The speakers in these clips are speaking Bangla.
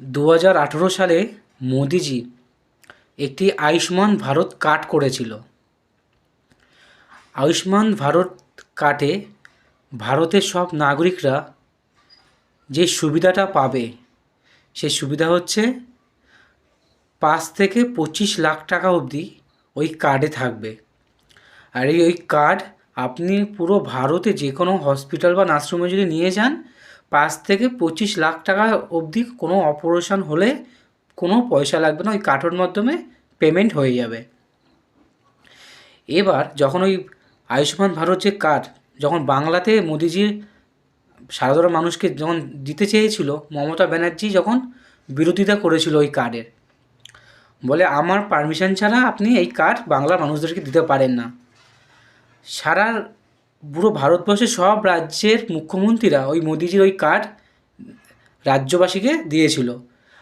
দু হাজার আঠেরো সালে মোদিজি একটি আয়ুষ্মান ভারত কার্ড করেছিল। আয়ুষ্মান ভারত কার্ডে ভারতের সব নাগরিকরা যে সুবিধাটা পাবে সেই সুবিধা হচ্ছে পাঁচ থেকে পঁচিশ লাখ টাকা অবধি ওই কার্ডে থাকবে। আর এই, ওই কার্ড আপনি পুরো ভারতে যে কোনো হসপিটাল বা নার্সিংহোমে যদি নিয়ে যান পাঁচ থেকে পঁচিশ লাখ টাকা অবধি কোনো অপারেশন হলে কোনো পয়সা লাগবে না, ওই কার্ডের মাধ্যমে পেমেন্ট হয়ে যাবে। এবার যখন ওই আয়ুষ্মান ভারত যে কার্ড, যখন বাংলাতে মোদিজি সাধারণ মানুষকে যখন দিতে চেয়েছিল, মমতা ব্যানার্জি যখন বিরোধিতা করেছিল ওই কার্ডের, বলে আমার পারমিশন ছাড়া আপনি এই কার্ড বাংলার মানুষদেরকে দিতে পারেন না। সারা পুরো ভারতবর্ষের সব রাজ্যের মুখ্যমন্ত্রীরা ওই মোদিজির ওই কার্ড রাজ্যবাসীকে দিয়েছিল।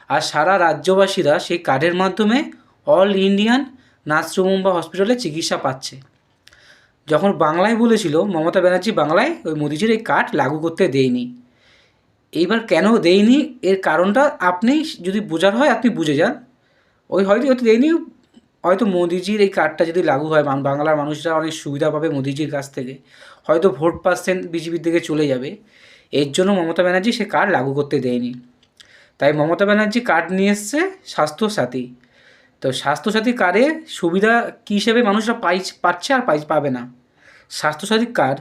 আর সারা রাজ্যবাসীরা সেই কার্ডের মাধ্যমে অল ইন্ডিয়ান নার্সিংহোম বা হসপিটালে চিকিৎসা পাচ্ছে। যখন বাংলায় বলেছিল, মমতা ব্যানার্জি বাংলায় ওই মোদিজির এই কার্ড লাগু করতে দেয়নি। এইবার কেন দেয়নি? এর কারণটা আপনি যদি বোঝার হয়, আপনি বুঝে যান। ওই হয়তো হয়তো দেয়নি হয়তো মোদিজির এই কার্ডটা যদি লাগু হয় বাংলার মানুষরা অনেক সুবিধা পাবে মোদিজির কাছ থেকে। হয়তো ভোট পার্সেন্ট বিজেপির দিকে চলে যাবে। এর জন্য মমতা ব্যানার্জি সে কার্ড লাগু করতে দেয়নি। তাই মমতা ব্যানার্জি কার্ড নিয়ে এসছে স্বাস্থ্যসাথী। তো স্বাস্থ্যসাথী কার্ডে সুবিধা কী হিসেবে মানুষরা পাই পাচ্ছে আর পাই পাবে না? স্বাস্থ্যসাথী কার্ড,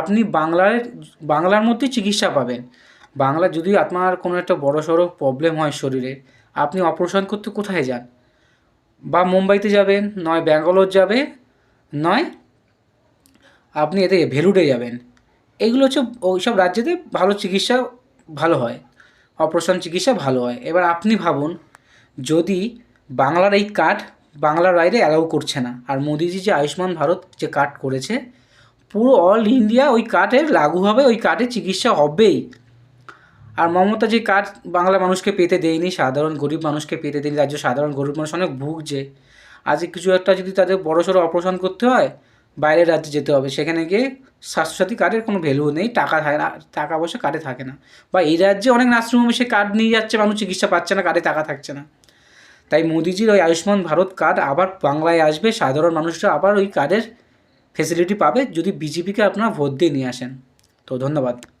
আপনি বাংলার বাংলার মধ্যেই চিকিৎসা পাবেন। বাংলা যদি আপনার কোনো একটা বড় সড়ো প্রবলেম হয় শরীরে, আপনি অপারেশন করতে কোথায় যান? বা মুম্বাইতে যাবেন, নয় ব্যাঙ্গালোর যাবে, নয় আপনি এতে ভেলুডে যাবেন। এগুলো হচ্ছে ওই সব রাজ্যেতে ভালো চিকিৎসা ভালো হয়, অপারেশন চিকিৎসা ভালো হয়। এবার আপনি ভাবুন, যদি বাংলার এই কার্ড বাংলার বাইরে অ্যালাউ করছে না, আর মোদিজি যে আয়ুষ্মান ভারত যে কার্ড করেছে, পুরো অল ইন্ডিয়া ওই কার্ডের লাগু হবে, ওই কার্ডে চিকিৎসা হবেই। আর মমতা যে কার্ড বাংলা মানুষকে পেতে দেয়নি? সাধারণ গরিব মানুষকে পেতে দেয়নি। রাজ্য সাধারণ গরিব মানুষ অনেক ভুগছে। আজকে কিছু একটা যদি তাদের বড় সড়ো অপারেশন করতে হয়, বাইরের রাজ্যে যেতে হবে। সেখানে গিয়ে স্বাস্থ্যসাথী কার্ডের কোনো ভ্যালু নেই। টাকা থাকে না, টাকা পয়সা কার্ডে থাকে না। বা এই রাজ্যে অনেক নার্সিংহোমে সে কার্ড নিয়ে যাচ্ছে, মানুষ চিকিৎসা পাচ্ছে না, কার্ডে টাকা থাকছে না। তাই মোদিজির ওই আয়ুষ্মান ভারত কার্ড আবার বাংলায় আসবে। সাধারণ মানুষরা আবার ওই কার্ডের ফেসিলিটি পাবে। যদি বিজেপিকে আপনারা ভোট দিয়ে নিয়ে আসেন। তো ধন্যবাদ।